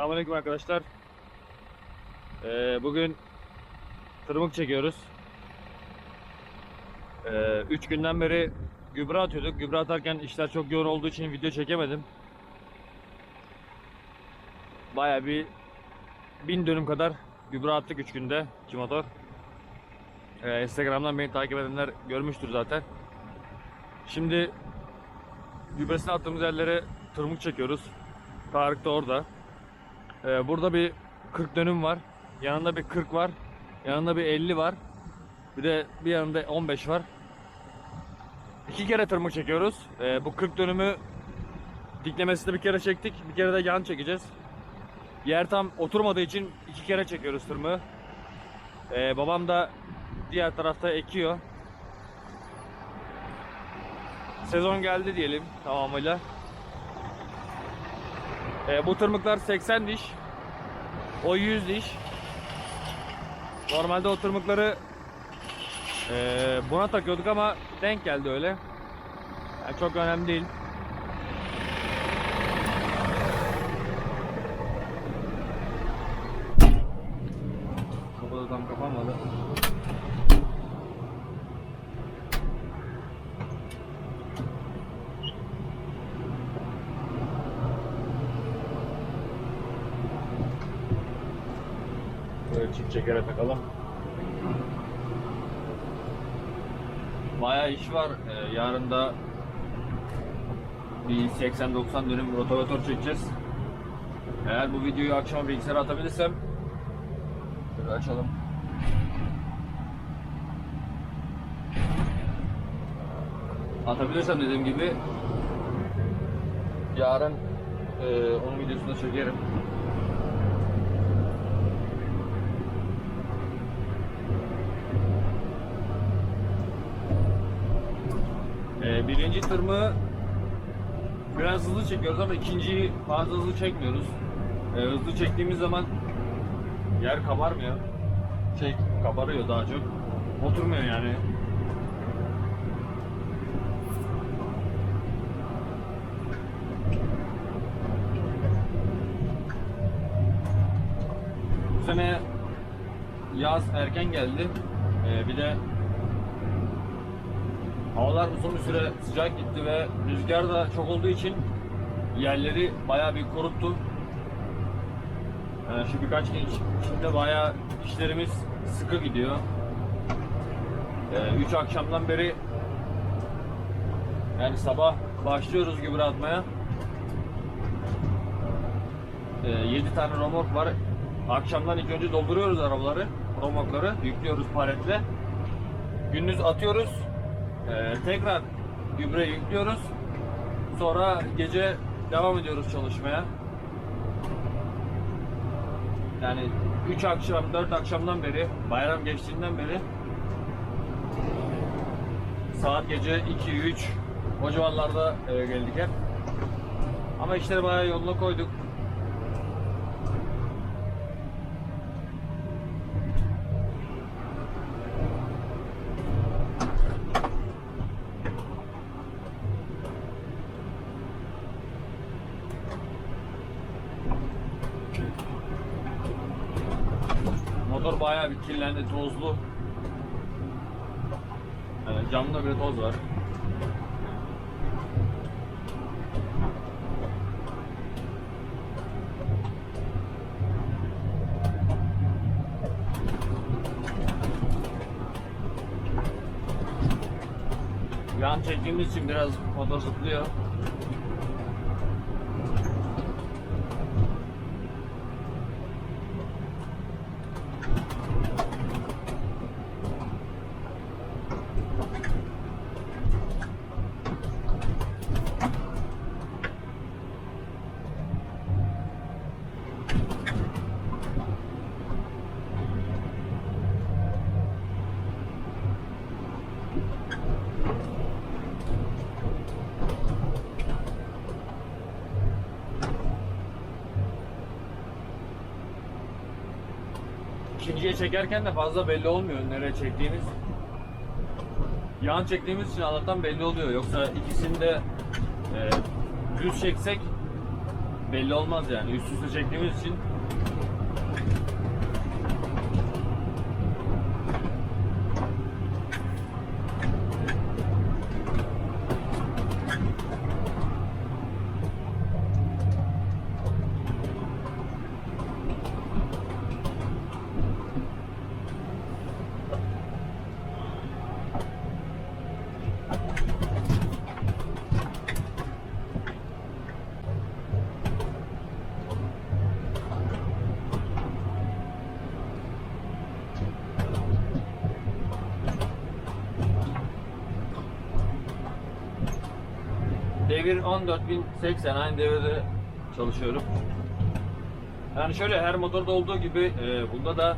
Selamünaleyküm arkadaşlar. Ee, bugün tırmık çekiyoruz. 3 günden beri gübre atıyorduk. Gübre atarken işler çok yoğun olduğu için video çekemedim. Baya bir bin dönüm kadar gübre attık 3 günde iki motor. Ee, Instagram'dan beni takip edenler görmüştür zaten. Şimdi gübresini attığımız yerlere tırmık çekiyoruz. Tarık da orada. Ee, burada bir 40 dönüm var. Yanında bir 40 var. Yanında bir 50 var. Bir de bir yanında 15 var. İki kere tırmık çekiyoruz. Ee, bu 40 dönümü diklemesinde bir kere çektik. Bir kere de yan çekeceğiz. Yer tam oturmadığı için iki kere çekiyoruz tırmığı. Ee, babam da diğer tarafta ekiyor. Sezon geldi diyelim tamamıyla. Ee, bu tırmıklar 80 diş. O 100 diş. Normalde o tırmıkları ee, buna takıyorduk ama denk geldi öyle. Yani çok önemli değil. Kapı da tam kapanmadı. Çekere takalım. Bayağı iş var. Ee, yarın da bir 80-90 dönüm rotavatör çekeceğiz. Eğer bu videoyu akşam bilgisayara atabilirsem Şöyle açalım. Atabilirsem dediğim gibi yarın e, onun videosunu çekerim. E, birinci tırmığı biraz hızlı çekiyoruz ama ikinciyi fazla hızlı çekmiyoruz. E, hızlı çektiğimiz zaman yer kabarmıyor. Şey kabarıyor daha çok. Oturmuyor yani. Bu sene yaz erken geldi. Ee, bir de havalar uzun bir süre sıcak gitti ve rüzgar da çok olduğu için yerleri bayağı bir kuruttu. Ee, şu birkaç gün içinde bayağı işlerimiz sıkı gidiyor. 3 akşamdan beri yani sabah başlıyoruz gübre atmaya. 7 tane romork var. Akşamdan ilk önce dolduruyoruz arabaları, romorkları, yüklüyoruz paletle. Gündüz atıyoruz. Ee, tekrar gübre yüklüyoruz. Sonra gece devam ediyoruz çalışmaya. Yani 3 akşam, 4 akşamdan beri, bayram geçtiğinden beri saat gece 2, 3 o civarlarda eve geldik hep. Ama işleri bayağı yoluna koyduk. Motor bayağı bir kirlendi, tozlu. Evet, camda bile toz var. Yan çektiğimiz için biraz motor zıplıyor. İkinciye çekerken de fazla belli olmuyor nereye çektiğimiz. Yan çektiğimiz için Allah'tan belli oluyor. Yoksa ikisini de e, düz çeksek belli olmaz yani. Üst üste çektiğimiz için Devir 14080 aynı devirde çalışıyorum. Yani şöyle her motorda olduğu gibi e, bunda da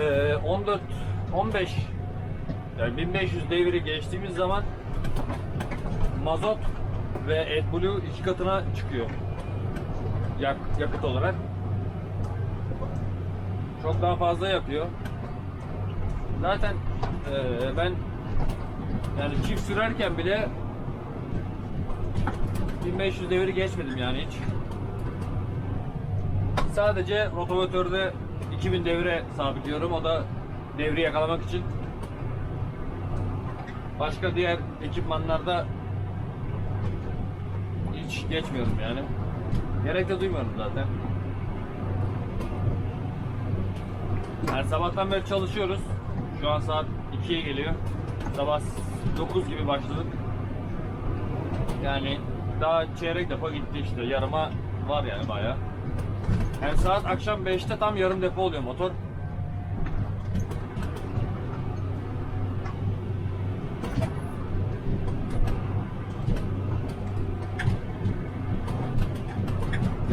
e, 14 15 yani 1500 deviri geçtiğimiz zaman mazot ve AdBlue iki katına çıkıyor. Yak, yakıt olarak. Çok daha fazla yakıyor. Zaten e, ben yani çift sürerken bile 1500 deviri geçmedim yani hiç. Sadece rotavatörde 2000 devire sabitliyorum. O da devri yakalamak için. Başka diğer ekipmanlarda hiç geçmiyorum yani. Gerek de duymuyorum zaten. Her sabahtan beri çalışıyoruz. Şu an saat 2'ye geliyor. Sabah 9 gibi başladık. Yani daha çeyrek depo gitti işte. Yarıma var yani bayağı. Yani saat akşam 5'te tam yarım depo oluyor motor.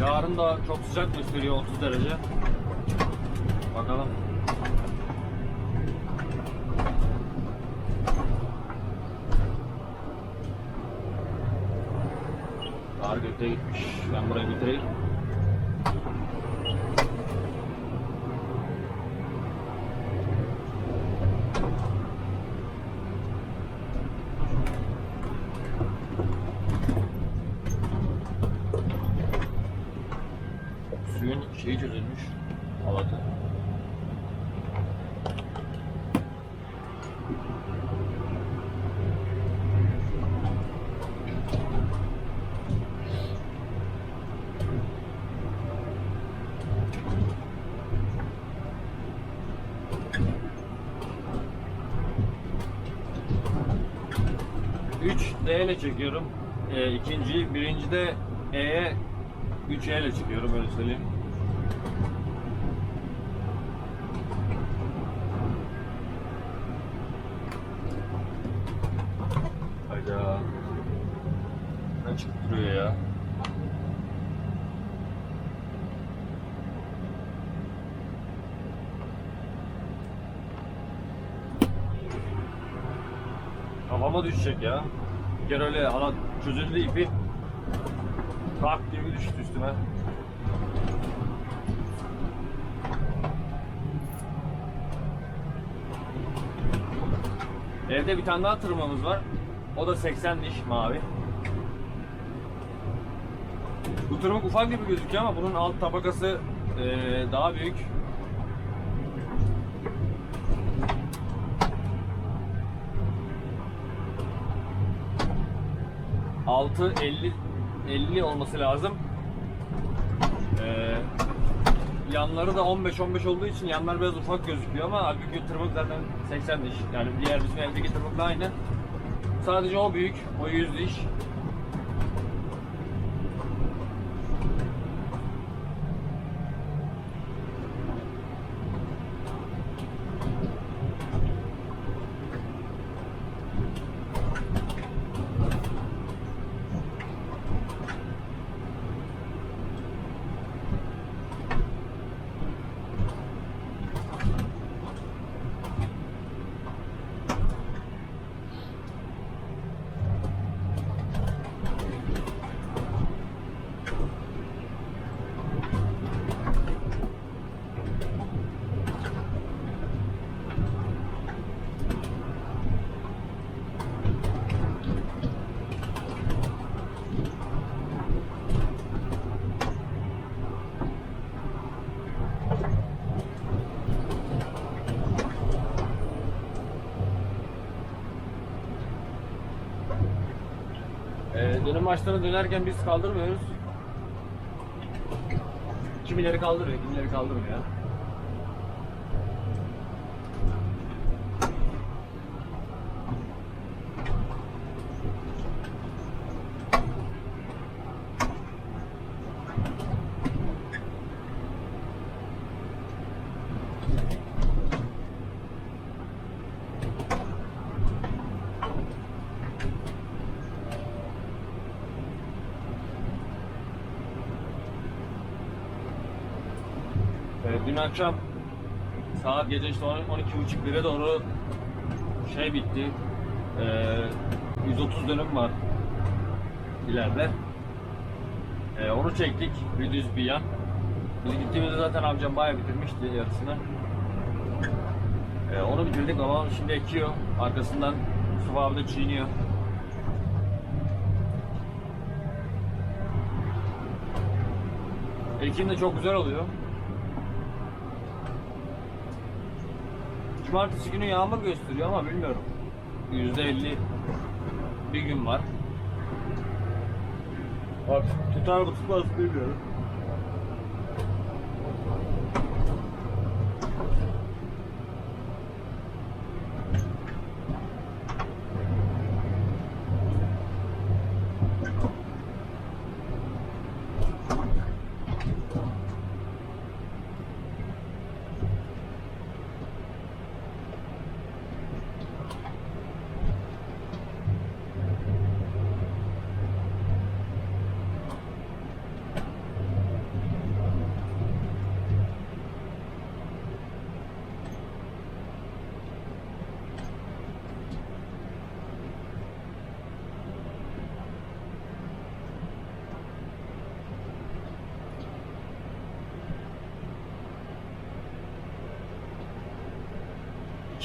Yarın da çok sıcak gösteriyor 30 derece. Bakalım. Göte gitmiş. Ben buraya bitireyim. D ile çekiyorum. E, ikinciyi, birinci de E'ye 3 E ile çekiyorum öyle söyleyeyim. Hayda. Ne çıkıp duruyor ya? Kafama düşecek ya. Kere öyle halat çözüldü ipi. Tak gibi düştü üstüme. Evde bir tane daha tırmamız var. O da 80 diş mavi. Bu tırmık ufak gibi gözüküyor ama bunun alt tabakası eee, daha büyük. Altı 50 50 olması lazım. Ee, yanları da 15-15 olduğu için yanlar biraz ufak gözüküyor ama halbuki tırmık zaten 80 diş. Yani diğer bizim evdeki tırmıkla aynı. Sadece o büyük, o 100 diş. Dönüm başlarına dönerken biz kaldırmıyoruz. Kimileri kaldırıyor, kimileri kaldırmıyor. Ee, dün akşam saat gece işte 12.30 bire doğru şey bitti. Ee, 130 dönüm var ileride. Ee, onu çektik. 100 bir yan. Biz gittiğimizde zaten amcam bayağı bitirmişti yarısını. Ee, onu bitirdik ama şimdi ekiyor. Arkasından Mustafa abi de çiğniyor. Ekim de çok güzel oluyor. Cumartesi günü yağmur gösteriyor ama bilmiyorum. %50 bir gün var. Bak tutar mı tutmaz bilmiyorum.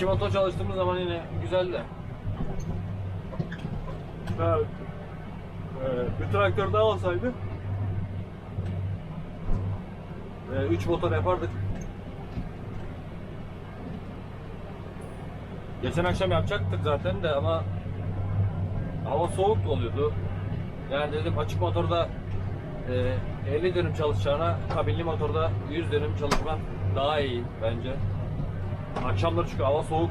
İki motor çalıştığımız zaman yine güzel de. Bir traktör daha olsaydı e, üç motor yapardık. Geçen akşam yapacaktık zaten de ama hava soğuk oluyordu. Yani dedim açık motorda e, 50 dönüm çalışacağına kabinli motorda 100 dönüm çalışmak daha iyi bence. Akşamları çünkü hava soğuk.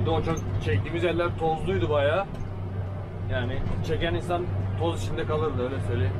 Bir de o çok çektiğimiz yerler tozluydu bayağı. Yani çeken insan toz içinde kalırdı öyle söyleyeyim.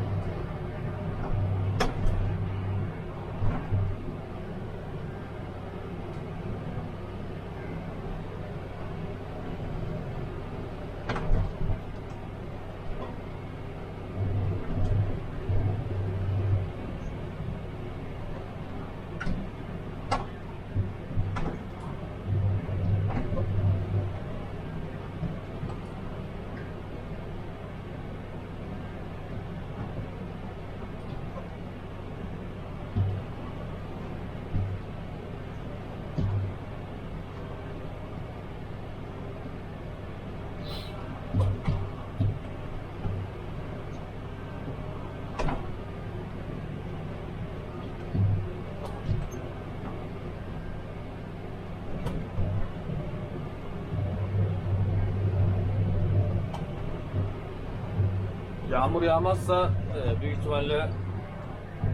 Yağmur yağmazsa e, büyük ihtimalle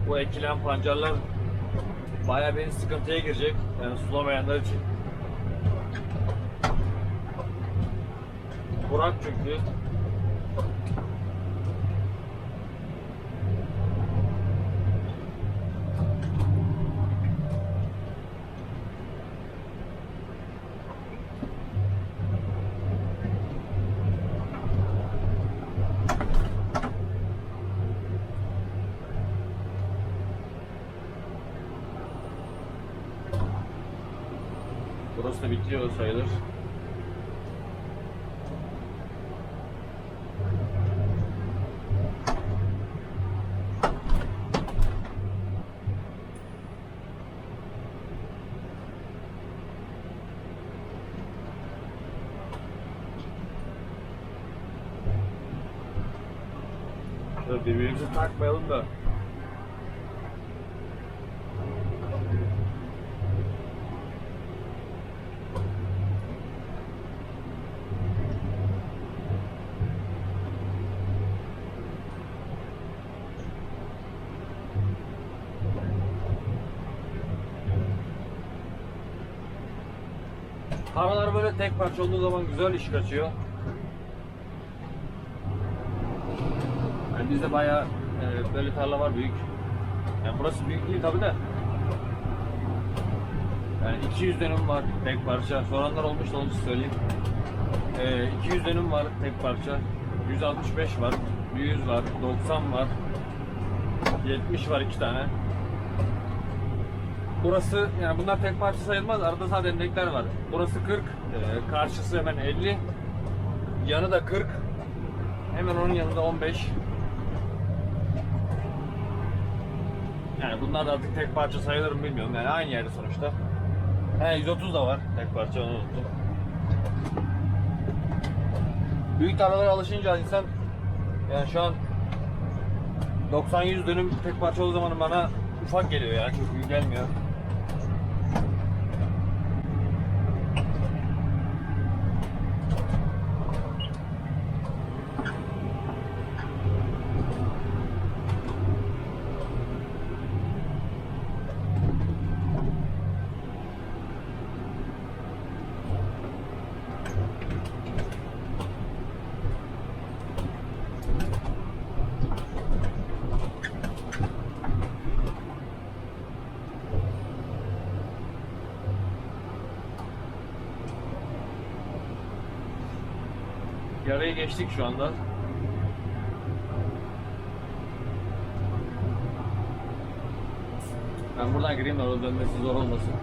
bu ekilen pancarlar bayağı bir sıkıntıya girecek. Yani sulamayanlar için. Kurak çünkü. Burası da bitiyor sayılır. Dur birbirimizi takmayalım da. Aralar böyle tek parça olduğu zaman güzel iş kaçıyor. Yani bizde bayağı e, böyle tarla var büyük. Yani burası büyük değil tabi de. Yani 200 dönüm var tek parça. Soranlar olmuş da onu söyleyeyim. E, 200 dönüm var tek parça. 165 var. 100 var. 90 var. 70 var iki tane. Burası yani bunlar tek parça sayılmaz. Arada sadece endekler var. Burası 40. e, karşısı hemen 50. Yanı da 40. Hemen onun yanında 15. Yani bunlar da artık tek parça sayılır mı bilmiyorum. Yani aynı yerde sonuçta. He 130 da var. Tek parça onu unuttum. Büyük tarlalara alışınca insan yani şu an 90-100 dönüm tek parça olduğu zaman bana ufak geliyor yani çok büyük gelmiyor. Geçtik şu anda. Ben buradan gireyim de orada dönmesi zor olmasın.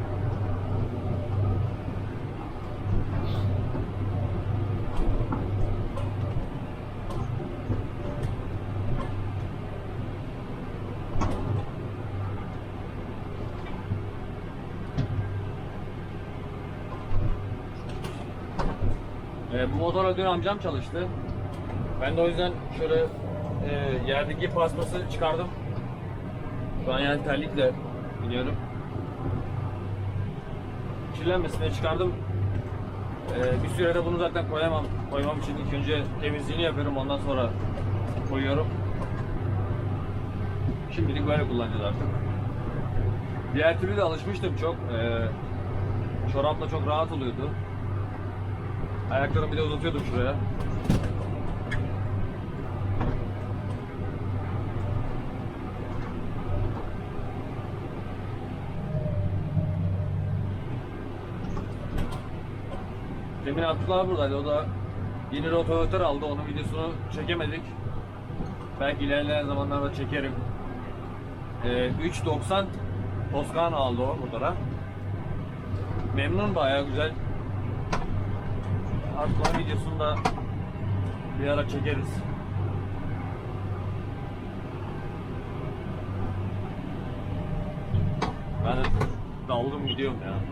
Bu motorla dün amcam çalıştı. Ben de o yüzden şöyle e, yerdeki paspası çıkardım. Şu an yani terlikle gidiyorum. Kirlenmesine çıkardım. E, bir sürede bunu zaten koyamam. Koymam için ilk önce temizliğini yapıyorum ondan sonra koyuyorum. Şimdilik böyle kullanacağız artık. Diğer türlü de alışmıştım çok. E, çorapla çok rahat oluyordu. Ayaklarımı bir de uzatıyordum şuraya. Demin Abdullah buradaydı. O da yeni rotavatör aldı. Onun videosunu çekemedik. Belki ilerleyen zamanlarda çekerim. Ee, 3.90 Toscana aldı o motora. Memnun bayağı güzel. Artık onun videosunu da bir ara çekeriz. Ben de daldım gidiyorum ya.